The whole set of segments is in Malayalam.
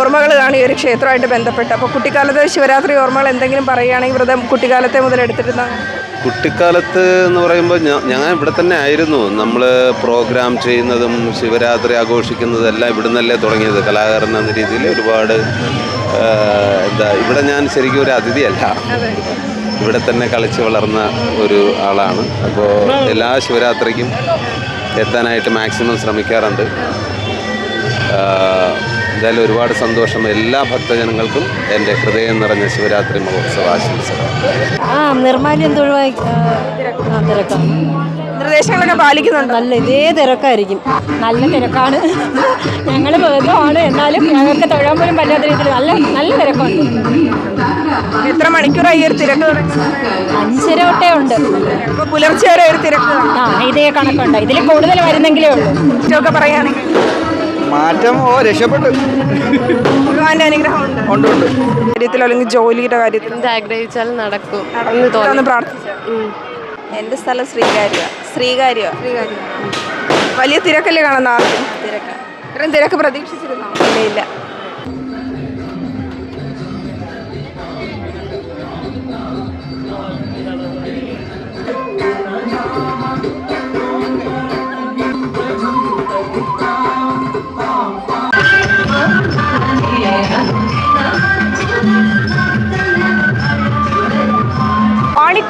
ഓർമ്മകൾ കാണും ഈ ഒരു ക്ഷേത്രമായിട്ട് ബന്ധപ്പെട്ട് അപ്പോൾ കുട്ടിക്കാലത്തെ ശിവരാത്രി ഓർമ്മകൾ എന്തെങ്കിലും പറയുകയാണെങ്കിൽ വ്രതം കുട്ടിക്കാലത്തെ മുതൽ എടുത്തിരുന്ന കുട്ടിക്കാലത്ത് എന്ന് പറയുമ്പോൾ ഞാൻ ഇവിടെ തന്നെ ആയിരുന്നു. നമ്മൾ പ്രോഗ്രാം ചെയ്യുന്നതും ശിവരാത്രി ആഘോഷിക്കുന്നതും എല്ലാം ഇവിടെ നിന്നല്ലേ തുടങ്ങിയത്. കലാകാരൻ എന്ന രീതിയിൽ ഒരുപാട് എന്താ ഇവിടെ ഞാൻ ശരിക്കും ഒരു അതിഥിയല്ല. ഇവിടെ തന്നെ കളിച്ച് വളർന്ന ഒരു ആളാണ്. അപ്പോൾ എല്ലാ ശിവരാത്രിക്കും എത്താനായിട്ട് മാക്സിമം ശ്രമിക്കാറുണ്ട്. എന്തായാലും ഒരുപാട് സന്തോഷം എല്ലാ ഭക്തജനങ്ങൾക്കും എന്റെ ഹൃദയം നിറഞ്ഞ ശിവരാത്രി മഹോത്സവ ആശംസകൾ. ആ നിർമാല്യം തൊഴിവായി തിരക്കാണ് നിർദ്ദേശങ്ങളൊക്കെ പാലിക്കുന്നുണ്ട്? നല്ല ഇതേ തിരക്കായിരിക്കും. നല്ല തിരക്കാണ്. ഞങ്ങൾ ബന്ധമാണ് എന്നാലും ഞങ്ങൾക്ക് തൊഴാൻ പോലും പറ്റാത്ത രീതിയിൽ നല്ല നല്ല തിരക്കുണ്ട്. എത്ര മണിക്കൂറായി ഈ ഒരു തിരക്ക് അഞ്ചര തൊട്ടേ ഉണ്ട്. പുലർച്ചെ വരെ ഒരു തിരക്ക് ആ ഇതേ കണക്കുണ്ട്. ഇതിൽ കൂടുതൽ വരുന്നെങ്കിലേ ഉള്ളൂ. ഇതൊക്കെ പറയുകയാണെങ്കിൽ. മാറ്റം ഓ രക്ഷപ്പെട്ടു. ഭഗവാന്റെ അനുഗ്രഹം ഉണ്ട്. ഉണ്ട് കാര്യത്തിൽ അല്ലെങ്കിൽ ജോലിയുടെ കാര്യത്തിൽ. ആഗ്രഹിച്ചാൽ നടക്കും. ഒന്ന് പ്രാർത്ഥിച്ചു. എന്റെ സ്ഥലം ശ്രീകാര്യ. ശ്രീകാര്യ. വലിയ തിരക്കല്ലേ കാണുന്ന ആർക്കും തിരക്ക്. ഇത്രയും തിരക്ക് പ്രതീക്ഷിച്ചിരുന്നോ? ഇല്ല ഇല്ല.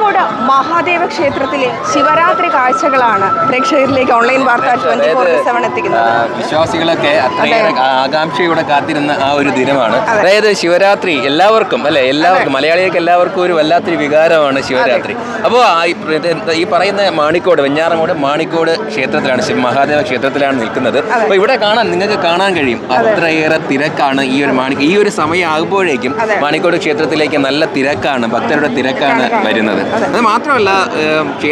പാണിക്കോട് മഹാദേവ ക്ഷേത്രത്തിലെ ശിവരാത്രി കാഴ്ചകളാണ് പ്രേക്ഷകരിലേക്ക് ഓൺലൈൻ വാർത്ത ട്വന്റി ഫോർ സെവൻ എത്തിക്കുന്നത്. വിശ്വാസികളൊക്കെ അത്രയേറെ ആകാംക്ഷയോടെ കാത്തിരുന്ന ആ ഒരു ദിനമാണ്. അതായത് ശിവരാത്രി എല്ലാവർക്കും അല്ലെ? എല്ലാവർക്കും മലയാളികൾക്ക് എല്ലാവർക്കും ഒരു വല്ലാത്തൊരു വികാരമാണ് ശിവരാത്രി. അപ്പോൾ ഈ പറയുന്ന മാണിക്കോട് വെഞ്ഞാറമൂട് മാണിക്കോട് ക്ഷേത്രത്തിലാണ് ശിവ മഹാദേവ ക്ഷേത്രത്തിലാണ് നിൽക്കുന്നത്. അപ്പോൾ ഇവിടെ കാണാൻ നിങ്ങൾക്ക് കാണാൻ കഴിയും. അത്രയേറെ തിരക്കാണ് ഈ ഒരു മാണി ഈ ഒരു സമയം ആകുമ്പോഴേക്കും മാണിക്കോട് ക്ഷേത്രത്തിലേക്ക് നല്ല തിരക്കാണ് ഭക്തരുടെ തിരക്കാണ് വരുന്നത്. അത് മാത്രമല്ല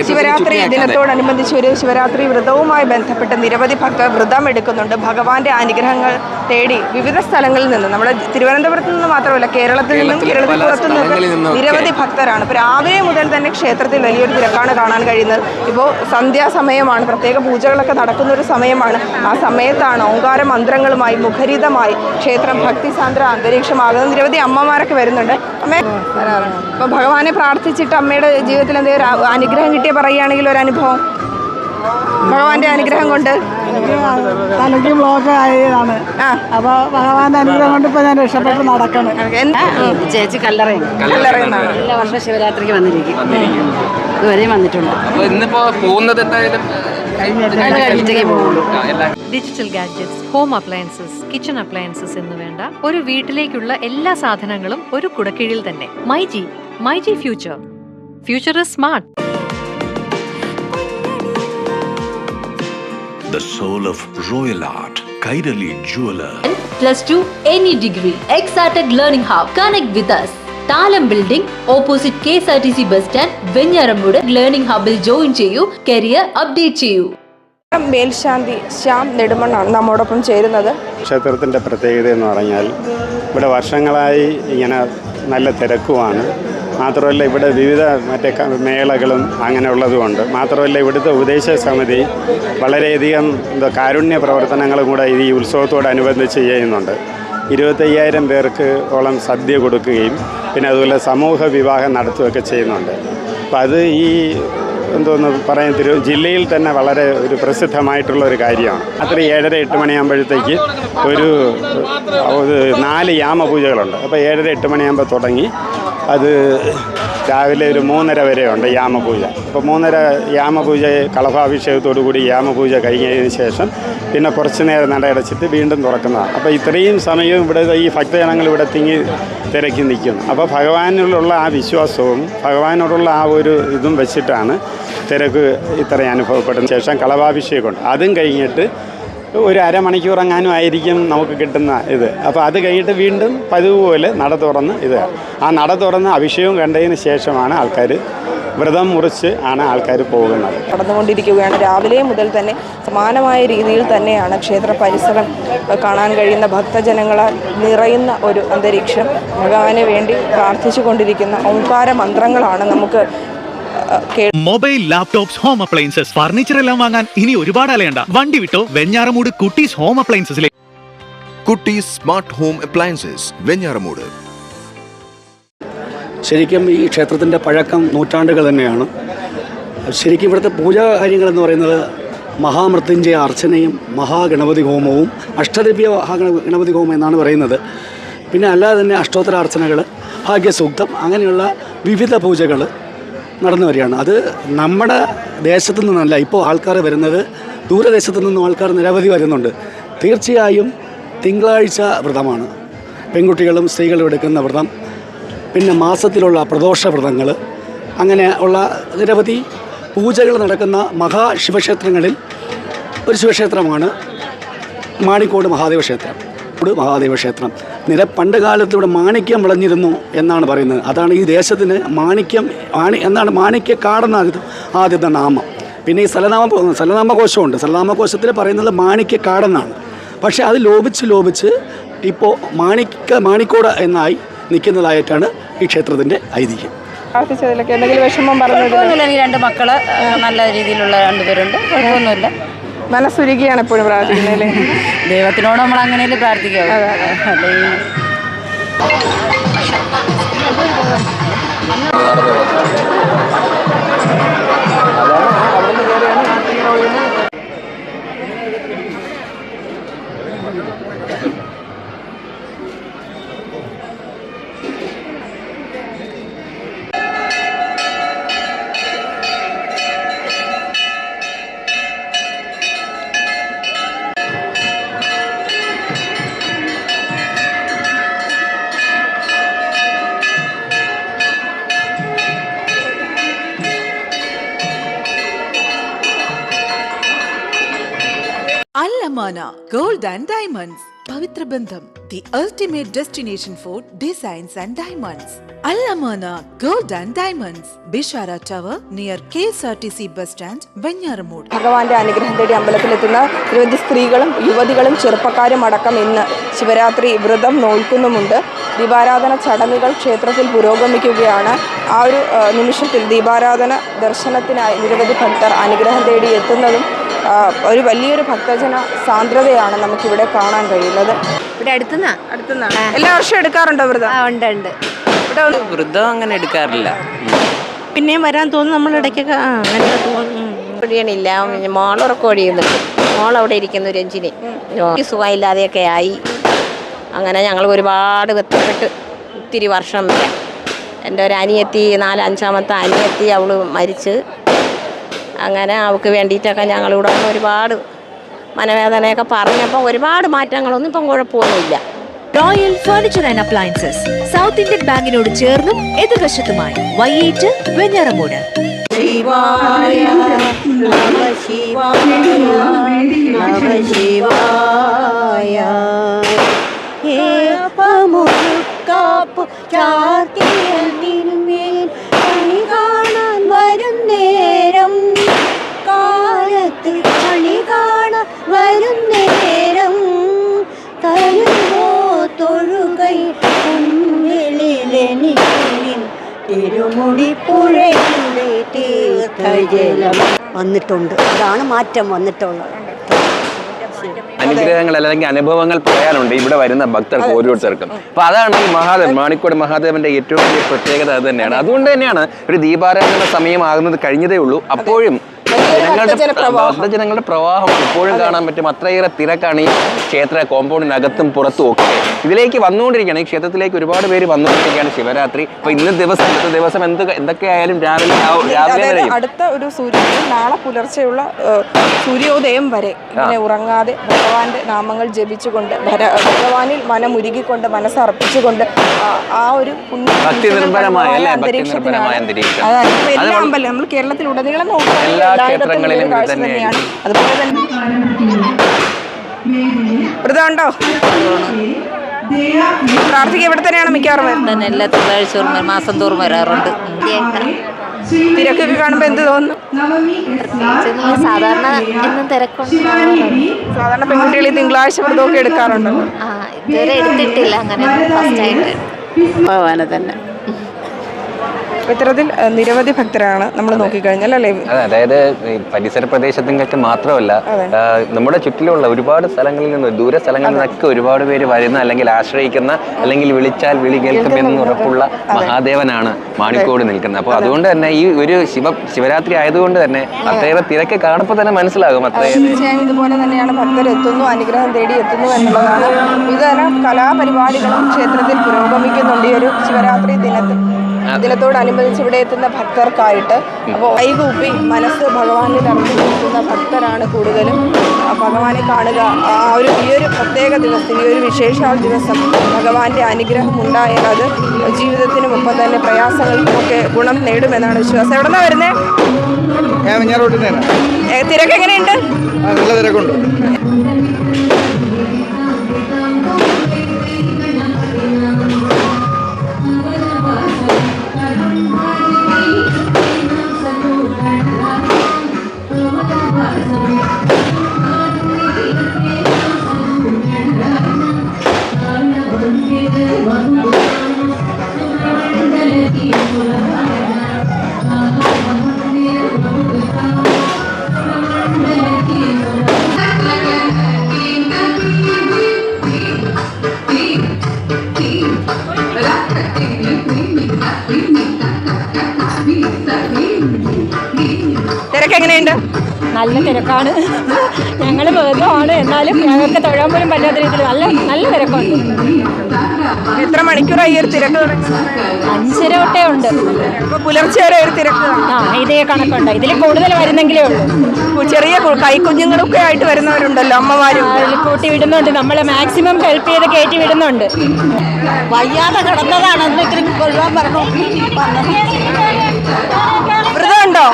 ശിവരാത്രി ദിനത്തോടനുബന്ധിച്ച് ഒരു ശിവരാത്രി വ്രതവുമായി ബന്ധപ്പെട്ട് നിരവധി ഭക്തർ വ്രതം എടുക്കുന്നുണ്ട് ഭഗവാന്റെ അനുഗ്രഹങ്ങൾ തേടി വിവിധ സ്ഥലങ്ങളിൽ നിന്ന് നമ്മുടെ തിരുവനന്തപുരത്ത് നിന്ന് മാത്രമല്ല കേരളത്തിൽ നിന്നും കേരളത്തിൽ പുറത്തു നിന്നും. നിരവധി ഭക്തരാണ്. ഇപ്പോൾ രാവിലെ മുതൽ തന്നെ ക്ഷേത്രത്തിൽ വലിയൊരു തിരക്കാണ് കാണാൻ കഴിയുന്നത്. ഇപ്പോൾ സന്ധ്യാസമയമാണ് പ്രത്യേക പൂജകളൊക്കെ നടക്കുന്ന ഒരു സമയമാണ്. ആ സമയത്താണ് ഓങ്കാര മന്ത്രങ്ങളുമായി മുഖരിതമായി ക്ഷേത്രം ഭക്തിസാന്ദ്ര അന്തരീക്ഷമാകുന്നത്. നിരവധി അമ്മമാരൊക്കെ വരുന്നുണ്ട്. അമ്മേ അപ്പോൾ ഭഗവാനെ പ്രാർത്ഥിച്ചിട്ട് അമ്മയുടെ ജീവിതത്തിൽ എന്തെങ്കിലും അനുഗ്രഹം കിട്ടിയ പറയുകയാണെങ്കിൽ ഒരു അനുഭവം. ഭഗവാന്റെ അനുഗ്രഹം കൊണ്ട്. തലയ്ക്ക് ബ്ലോക്ക് ആയതാണ് അപ്പൊ ഭഗവാന്റെ അനുഗ്രഹം കൊണ്ട് ഇപ്പൊ ഞാൻ രക്ഷപ്പെട്ട് നടക്കണം. ചേച്ചി കല്ലറയും. എല്ലാ വർഷം ശിവരാത്രിക്ക് വന്നിരിക്കും. ഇതുവരെയും വന്നിട്ടുണ്ട്. അപ്പോൾ ഇന്നിപ്പോ പോകുന്നത് എന്തായാലും digital gadgets home appliances kitchen appliances എന്ന് വേണ്ട ഒരു വീട്ടിലേക്കുള്ള എല്ലാ സാധനങ്ങളും ഒരു കുടക്കീഴിൽ തന്നെ myG myG future future is smart The soul of royal art, Kairali Jeweler. plus two any degree. Exalted Learning Hub. Connect with us. Thalam building opposite K S R T C bus stand Venjaramoodu learning ഹബിൽ join ചെയ്യൂ കരിയർ അപ്ഡേറ്റ് ചെയ്യൂ. മേൽശാന്തി ശ്യാം നെടുമണ്ണാണ് നമ്മോടൊപ്പം ചേരുന്നത്. ക്ഷേത്രത്തിന്റെ പ്രത്യേകത എന്ന് പറഞ്ഞാൽ ഇവിടെ വർഷങ്ങളായി ഇങ്ങനെ നല്ല തിരക്കുമാണ്. മാത്രമല്ല ഇവിടെ വിവിധ മറ്റേ മേളകളും അങ്ങനെയുള്ളതുകൊണ്ട് മാത്രമല്ല ഇവിടുത്തെ ഉപദേശ സമിതി വളരെയധികം എന്താ കാരുണ്യ പ്രവർത്തനങ്ങളും കൂടെ ഈ ഉത്സവത്തോടനുബന്ധിച്ച് ചെയ്യുന്നുണ്ട്. ഇരുപത്തയ്യായിരം പേർക്ക് ഓളം സദ്യ കൊടുക്കുകയും പിന്നെ അതുപോലെ സമൂഹ വിവാഹം നടത്തുകയൊക്കെ ചെയ്യുന്നുണ്ട്. അപ്പം അത് ഈ എന്തോന്ന് പറയാൻ തിരു ജില്ലയിൽ തന്നെ വളരെ ഒരു പ്രസിദ്ധമായിട്ടുള്ള ഒരു കാര്യമാണ്. അത്ര ഏഴര എട്ട് മണിയാകുമ്പോഴത്തേക്ക് ഒരു ഒരു നാല് യാമപൂജകളുണ്ട്. അപ്പോൾ ഏഴര എട്ട് മണിയാകുമ്പോൾ തുടങ്ങി. അത് രാവിലെ ഒരു മൂന്നര വരെയുണ്ട് യാമപൂജ. അപ്പോൾ മൂന്നര യാമപൂജ കളഭാഭിഷേകത്തോടു കൂടി യാമപൂജ കഴിഞ്ഞതിന് ശേഷം പിന്നെ കുറച്ച് നേരം നടയടച്ചിട്ട് വീണ്ടും തുറക്കുന്നതാണ്. അപ്പോൾ ഇത്രയും സമയവും ഇവിടെ ഈ ഭക്തജനങ്ങൾ ഇവിടെ തിങ്ങി തിരക്കി നിൽക്കുന്നു. അപ്പോൾ ഭഗവാനിലുള്ള ആ വിശ്വാസവും ഭഗവാനോടുള്ള ആ ഒരു ഇതും വെച്ചിട്ടാണ് തിരക്ക് ഇത്രയും അനുഭവപ്പെടുന്ന ശേഷം കളഭാഭിഷേകമുണ്ട് അതും കഴിഞ്ഞിട്ട് ഒരു അരമണിക്കൂർ എങ്ങാനും ആയിരിക്കും നമുക്ക് കിട്ടുന്ന ഇത്. അപ്പോൾ അത് കഴിഞ്ഞിട്ട് വീണ്ടും പതിവ് പോലെ നട തുറന്ന് ഇത്. ആ നട തുറന്ന് അഭിഷേകം കണ്ടതിന് ശേഷമാണ് ആൾക്കാർ വ്രതം മുറിച്ച് ആണ് ആൾക്കാർ പോകുന്നത്. നടന്നുകൊണ്ടിരിക്കുകയാണ്. രാവിലെ മുതൽ തന്നെ സമാനമായ രീതിയിൽ തന്നെയാണ് ക്ഷേത്ര പരിസരം കാണാൻ കഴിയുന്ന ഭക്തജനങ്ങളാൽ നിറയുന്ന ഒരു അന്തരീക്ഷം. ഭഗവാന് വേണ്ടി പ്രാർത്ഥിച്ചു കൊണ്ടിരിക്കുന്ന ഓംകാര മന്ത്രങ്ങളാണ് നമുക്ക് mobile laptops home appliances furniture എല്ലാം വാങ്ങാൻ ഇനി ഒരുപാട് അലയണ്ട. വണ്ടി വിട്ടോ Venjaramoodu Kuttees home അപ്ലയൻസസിലെ Kuttees smart home appliances Venjaramoodu. ശരിക്കും ഈ ക്ഷേത്രത്തിന്റെ പഴക്കം നൂറ്റാണ്ടുകൾ തന്നെയാണ്. ശരിക്കും ഇവിടുത്തെ പൂജാ കാര്യങ്ങളെന്ന് പറയുന്നത് മഹാമൃത്യുഞ്ജയ അർച്ചനയും മഹാഗണപതി ഹോമവും അഷ്ടദിവ്യ മഹാഗണ- ഗണപതി ഹോമം എന്നാണ് പറയുന്നത്. പിന്നെ അല്ലാതെ തന്നെ അഷ്ടോത്തര അർച്ചനകൾ ഭാഗ്യസൂക്തം അങ്ങനെയുള്ള വിവിധ പൂജകൾ നടന്നു വരികയാണ്. അത് നമ്മുടെ ദേശത്തു നിന്നല്ല ഇപ്പോൾ ആൾക്കാർ വരുന്നത് ദൂരദേശത്തു നിന്നും ആൾക്കാർ നിരവധി വരുന്നുണ്ട്. തീർച്ചയായും തിങ്കളാഴ്ച വ്രതമാണ്. പെൺകുട്ടികളും സ്ത്രീകളും എടുക്കുന്ന വ്രതം പിന്നെ മാസത്തിലുള്ള പ്രദോഷ വ്രതങ്ങൾ അങ്ങനെ ഉള്ള നിരവധി പൂജകൾ നടക്കുന്ന മഹാശിവക്ഷേത്രങ്ങളിൽ ഒരു ശിവക്ഷേത്രമാണ് മാണിക്കോട് മഹാദേവ ക്ഷേത്രം. ഇവിടെ മഹാദേവ ക്ഷേത്രം നിര പണ്ട് കാലത്ത് ഇവിടെ മാണിക്യം വിളഞ്ഞിരുന്നു എന്നാണ് പറയുന്നത്. അതാണ് ഈ ദേശത്തിന് മാണിക്യം മാണി എന്നാണ് മാണിക്യ കാടെന്നാകുന്നത് ആദ്യത്തെ നാമം. പിന്നെ ഈ സ്ഥലനാമ സ്ഥലനാമകോശമുണ്ട് സ്ഥലനാമകോശത്തിൽ പറയുന്നത് മാണിക്യ മാണിക്യക്കാടെന്നാണ് പക്ഷേ അത് ലോപിച്ച് ലോപിച്ച് ഇപ്പോൾ മാണിക്ക മാണിക്കോട് എന്നായി നിൽക്കുന്നതായിട്ടാണ് ഈ ക്ഷേത്രത്തിന്റെ ഐതിഹ്യം. പ്രാർത്ഥിച്ചതിലൊക്കെ എന്തെങ്കിലും വിഷമം പറഞ്ഞു എനിക്ക് രണ്ട് മക്കൾ നല്ല രീതിയിലുള്ള രണ്ടുപേരുണ്ട്. കുഴപ്പമൊന്നുമില്ല. മനസ്സുരുകിയാണ് എപ്പോഴും പ്രാർത്ഥിക്കുന്നത് അല്ലേ? ദൈവത്തിനോട് നമ്മൾ അങ്ങനെയല്ലേ പ്രാർത്ഥിക്കാം അല്ലേ ആൻഡ് ഡയമണ്ട്സ് പവിത്ര ബന്ധം the ultimate destination for designs and diamonds അല്ലമാന gold and diamonds Bishara tower near K S R T C bus stand Venjaramoodu. ഭഗവാന്റെ അനുഗ്രഹം തേടി അമ്പലത്തിലെത്തുന്ന നിരവധി സ്ത്രീകളും യുവതികളും ചെറുപ്പക്കാരും അടക്കം ഇന്ന് ശിവരാത്രി വ്രതം നോൽക്കുന്നുമുണ്ട്. ദീപാരാധന ചടങ്ങുകൾ ക്ഷേത്രത്തിൽ പുരോഗമിക്കുകയാണ്. ആ ഒരു നിമിഷത്തിൽ ദീപാരാധന ദർശനത്തിനായി നിരവധി ഭക്തർ അനുഗ്രഹം തേടി എത്തുന്നതും ഒരു വലിയൊരു ഭക്തജന സാന്ദ്രതയാണ് നമുക്കിവിടെ കാണാൻ കഴിയുന്നത്. ഇവിടെ അടുത്തുനിന്നാ? അടുത്തുനിന്നാണ് എല്ലാ വർഷവും എടുക്കാറുണ്ടോ വ്രതം ഉണ്ട് ഉണ്ട്. ഇവിടെ വൃതം വൃദ്ധം അങ്ങനെ എടുക്കാറില്ല. പിന്നെയും വരാൻ തോന്നുന്നു നമ്മൾ ഇടയ്ക്കൊക്കെ തോന്നും ഒഴിയണില്ല മോളുറക്കം ഒഴിയുന്നുണ്ട് മോളവിടെ ഇരിക്കുന്നു രഞ്ജിനി. സുഖമില്ലാതെയൊക്കെ ആയി. അങ്ങനെ ഞങ്ങൾ ഒരുപാട് വ്യത്യപ്പെട്ട് ഒത്തിരി വർഷം വരെ. എന്റെ ഒരു അനിയത്തി നാലഞ്ചാമത്തെ അനിയത്തി അവൾ മരിച്ച്. അങ്ങനെ അവൾക്ക് വേണ്ടിയിട്ടൊക്കെ ഞങ്ങളിവിടെ വന്ന് ഒരുപാട് മനവേദനയൊക്കെ പറഞ്ഞപ്പോൾ ഒരുപാട് മാറ്റങ്ങളൊന്നും ഇപ്പം കുഴപ്പമൊന്നുമില്ല. Royal furniture and appliances south Indian ബാങ്കിനോട് ചേർന്നും എതിർവശത്തുമായി. വൈകിട്ട് വെഞ്ഞാറമൂട്. കാണാൻ വന്നിട്ടുണ്ട്. അതാണ് മാറ്റം വന്നിട്ടുള്ളത്. അനുഗ്രഹങ്ങൾ അല്ലെങ്കിൽ അനുഭവങ്ങൾ പറയാനുണ്ട്. ഇവിടെ വരുന്ന ഭക്തർക്ക് ഓരോരുത്തർക്കും. അപ്പൊ അതാണ് ഈ മഹാദേവൻ മാണിക്കോട് മഹാദേവന്റെ ഏറ്റവും വലിയ പ്രത്യേകത അത് തന്നെയാണ്. അതുകൊണ്ട് തന്നെയാണ് ഒരു ദീപാരാധന സമയമാകുന്നത് കഴിഞ്ഞതേ ഉള്ളൂ. അപ്പോഴും ജനങ്ങളുടെ. ഭക്തജനങ്ങളുടെ പ്രവാഹം. ഇപ്പോഴും കാണാൻ പറ്റും. അത്രയേറെ തിരക്കാണ് ഈ ക്ഷേത്ര കോമ്പൗണ്ടിനകത്തും പുറത്തും ഒക്കെ. ഇതിലേക്ക് വന്നുകൊണ്ടിരിക്കുകയാണ്. ഈ ക്ഷേത്രത്തിലേക്ക് ഒരുപാട് പേര് വന്നുകൊണ്ടിരിക്കുകയാണ് ശിവരാത്രി. അപ്പൊ ഇന്ന് ദിവസം ഇന്നത്തെ ദിവസം എന്ത് എന്തൊക്കെയായാലും രാവിലെ ആവും- രാവിലെ അടുത്ത ഒരു സൂര്യോദയം നാളെ പുലർച്ചെയുള്ള സൂര്യോദയം വരെ. ഇങ്ങനെ ഉറങ്ങാതെ ഭഗവാന്റെ നാമങ്ങൾ ജപിച്ചുകൊണ്ട് ഭഗവാനിൽ മനമുരുകിക്കൊണ്ട് മനസ്സർപ്പിച്ചുകൊണ്ട് ആ- ഒരു ഭക്തി നിർഭരമായ അന്തരീക്ഷത്തിനാണ് അന്തരീക്ഷം. അതായത് എല്ലാ അമ്പലം നമ്മൾ കേരളത്തിൽ ഉടനീളം എല്ലായിടത്തും ക്ഷേത്രങ്ങളിലും ഇത് തന്നെയാണ്. അതുപോലെ തന്നെ വ്രതമുണ്ടോ പ്രാർത്ഥിക്കുക. ഇവിടെ തന്നെയാണ് മിക്കവാറും? വരുന്നത് തന്നെ എല്ലാ തിങ്കളാഴ്ച മാസം തോറും വരാറുണ്ട്. തിരക്കൊക്കെ കാണുമ്പോൾ എന്ത് തോന്നുന്നു? സാധാരണ എന്നും തിരക്കുണ്ട് സാധാരണ പെൺകുട്ടികൾ തിങ്കളാഴ്ച വ്രതമൊക്കെ എടുക്കാറുണ്ടോ ആ ഇതുവരെ എടുത്തിട്ടില്ല അങ്ങനെ ഫസ്റ്റ് ആയിട്ട് ഭഗവാനെ തന്നെ. ഇത്തരത്തിൽ നിരവധി ഭക്തരാണ് നമ്മൾ നോക്കിക്കഴിഞ്ഞാൽ അല്ലേ? അതെ അതായത് പരിസര പ്രദേശത്തിങ്ങൾക്ക് മാത്രമല്ല നമ്മുടെ ചുറ്റിലുള്ള ഒരുപാട് സ്ഥലങ്ങളിൽ നിന്ന് ദൂര സ്ഥലങ്ങളിൽ നിന്നൊക്കെ ഒരുപാട് പേര് വരുന്ന അല്ലെങ്കിൽ ആശ്രയിക്കുന്ന അല്ലെങ്കിൽ വിളിച്ചാൽ വിളി കേൾക്കുമെന്ന് ഉറപ്പുള്ള മഹാദേവനാണ് മാണിക്കോട് നിൽക്കുന്നത്. അപ്പോൾ അതുകൊണ്ട് തന്നെ ഈ ഒരു ശിവ ശിവരാത്രി ആയതുകൊണ്ട് തന്നെ അത്രയേറെ തിരക്ക് കാണുമ്പോൾ തന്നെ മനസ്സിലാകും അത്രയേറെ. ഇതുപോലെ തന്നെയാണ് ഭക്തർ എത്തുന്നു അനുഗ്രഹം തേടി എത്തുന്നു എന്നുള്ളതാണ്. ഇതരം കലാപരിപാടികളും ക്ഷേത്രത്തിൽ പുരോഗമിക്കുന്നുണ്ട് ഈ ഒരു ശിവരാത്രി ദിനത്തിൽ. ദിനത്തോടനുബന്ധിച്ച് ഇവിടെ എത്തുന്ന ഭക്തർക്കായിട്ട് അപ്പോൾ കൈകൂപ്പി മനസ്സ് ഭഗവാനിൽ അർപ്പിച്ചിരിക്കുന്ന ഭക്തരാണ് കൂടുതലും. ഭഗവാനെ കാണുക ആ ഒരു ഈ ഒരു പ്രത്യേക ദിവസം ഈ ഒരു വിശേഷാൽ ദിവസം ഭഗവാന്റെ അനുഗ്രഹം ഉണ്ടായാൽ അത് ജീവിതത്തിനും ഒപ്പം തന്നെ പ്രയാസങ്ങൾക്കുമൊക്കെ ഗുണം നേടുമെന്നാണ് വിശ്വാസം. എവിടെ നിന്നാണ്. വരുന്നത് തിരക്കെങ്ങനെയുണ്ട് തിരക്ക് എങ്ങനെയുണ്ട്? നല്ല തിരക്കുണ്ട്. നല്ല തിരക്കാണ്. ഞങ്ങൾ വേഗമാണ് എന്നാലും ഞങ്ങൾക്ക് തൊഴാൻ പോലും പറ്റാത്ത രീതിയിൽ നല്ല നല്ല തിരക്കുണ്ട്. എത്ര മണിക്കൂറായി ഒരു തിരക്ക്? അഞ്ചര തൊട്ടേ ഉണ്ട്. പുലർച്ചെ വരെ ഒരു തിരക്ക് ആ ഇതേ കണക്കുണ്ട്. ഇതിൽ കൂടുതൽ വരുന്നെങ്കിലേ ഉള്ളൂ. ചെറിയ കൈക്കുഞ്ഞുങ്ങളൊക്കെ ആയിട്ട് വരുന്നവരുണ്ടല്ലോ അമ്മമാരും. അതിൽ കൂട്ടി വിടുന്നുണ്ട്. നമ്മൾ മാക്സിമം ഹെൽപ്പ് ചെയ്ത് കയറ്റി വിടുന്നുണ്ട്. വയ്യാതെ കിടന്നതാണ്. എന്ന് ഇത്തിരി കൊള്ളുവാൻ പറഞ്ഞു. വ്രതമുണ്ടോ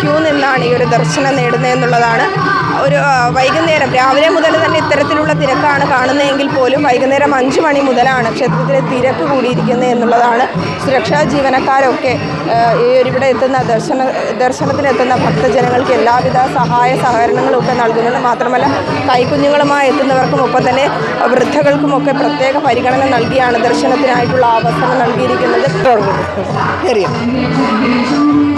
ക്യൂ നിന്നാണ് ഈ ഒരു ദർശനം നേടുന്നത് എന്നുള്ളതാണ്. ഒരു വൈകുന്നേരം രാവിലെ മുതൽ തന്നെ ഇത്തരത്തിലുള്ള തിരക്കാണ് കാണുന്നതെങ്കിൽ പോലും വൈകുന്നേരം അഞ്ച് മണി മുതലാണ് ക്ഷേത്രത്തിലെ തിരക്ക് കൂടിയിരിക്കുന്നത് എന്നുള്ളതാണ്. സുരക്ഷാ ജീവനക്കാരൊക്കെ ഇവിടെ എത്തുന്ന ദർശന ദർശനത്തിനെത്തുന്ന ഭക്തജനങ്ങൾക്ക് എല്ലാവിധ സഹായ സഹകരണങ്ങളും ഒക്കെ നൽകുന്നുണ്ട്. മാത്രമല്ല കൈക്കുഞ്ഞുങ്ങളുമായി എത്തുന്നവർക്കും ഒപ്പം തന്നെ വൃദ്ധകൾക്കുമൊക്കെ പ്രത്യേക പരിഗണന നൽകിയാണ് ദർശനത്തിനായിട്ടുള്ള അവസരം നൽകിയിരിക്കുന്നത്. ശരിയോ ഭഗവാന്റെ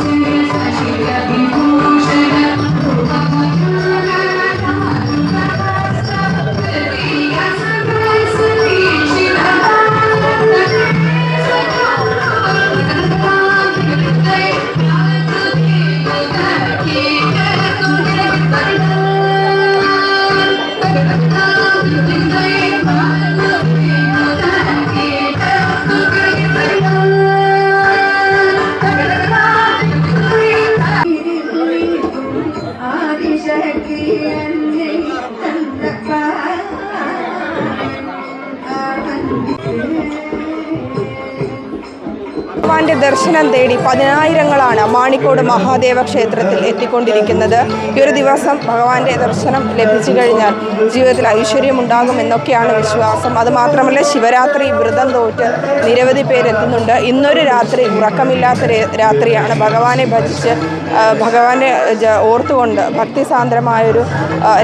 ദർശനം തേടി പതിനായിരങ്ങളാണ് മാണിക്കോട് മഹാദേവ ക്ഷേത്രത്തിൽ എത്തിക്കൊണ്ടിരിക്കുന്നത്. ഈ ഒരു ദിവസം ഭഗവാന്റെ ദർശനം ലഭിച്ചു കഴിഞ്ഞാൽ ജീവിതത്തിൽ ഐശ്വര്യമുണ്ടാകും എന്നൊക്കെയാണ് വിശ്വാസം. അതുമാത്രമല്ല ശിവരാത്രി വ്രതം തോറ്റ് നിരവധി പേരെത്തുന്നുണ്ട്. ഇന്നൊരു രാത്രി ഉറക്കമില്ലാത്ത രാത്രിയാണ്. ഭഗവാനെ ഭജിച്ച് ഭഗവാനെ ഓർത്തുകൊണ്ട് ഭക്തിസാന്ദ്രമായൊരു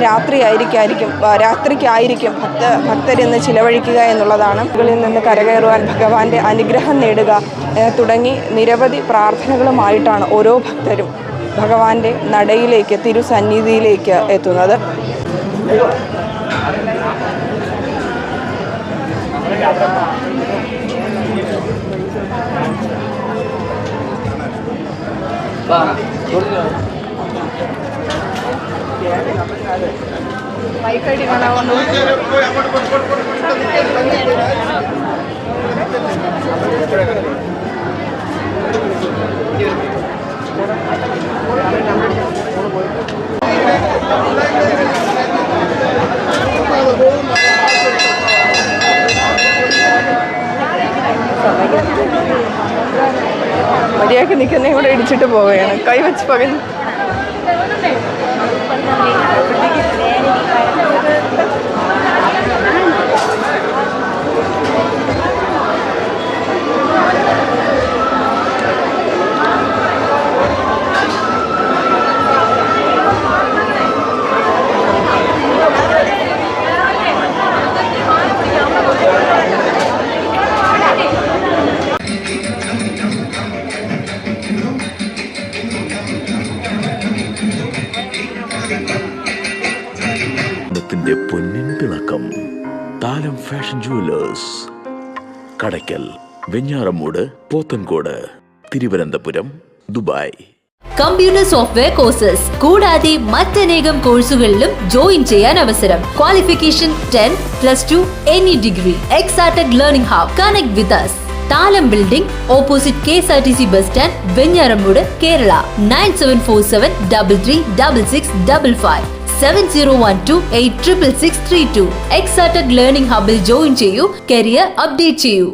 രാത്രി രാത്രിയായിരിക്കായിരിക്കും ആ, രാത്രിക്കായിരിക്കും ഭക്ത ഭക്തരിന്ന് ചിലവഴിക്കുക എന്നുള്ളതാണ്. മുകളിൽ നിന്ന് കരകയറുവാൻ ഭഗവാന്റെ അനുഗ്രഹം നേടുക തുടങ്ങി നിരവധി പ്രാർത്ഥനകളുമായിട്ടാണ് ഓരോ ഭക്തരും ഭഗവാന്റെ നടയിലേക്ക് തിരുസന്നിധിയിലേക്ക് എത്തുന്നത്. മൈക്കടി ഇടിച്ചിട്ട് പോവുകയാണ്. കൈ വെച്ച് പകഞ്ഞു. Kadakkal Venjaramoodu Pothencode Thiruvananthapuram Dubai. Computer software courses. കൂടാതെ മറ്റനേകം കോഴ്സുകളിലും ജോയിൻ ചെയ്യാൻ അവസരം. Qualification ten plus two any degree. Exalted learning hub connect with us Thalam building opposite K S R T C bus stand Venjaramoodu Kerala nine seven four seven double three double six double five seven zero one two eight triple six three two exalted learning ഹബിൽ join ചെയ്യൂ. കരിയർ അപ്ഡേറ്റ് ചെയ്യൂ.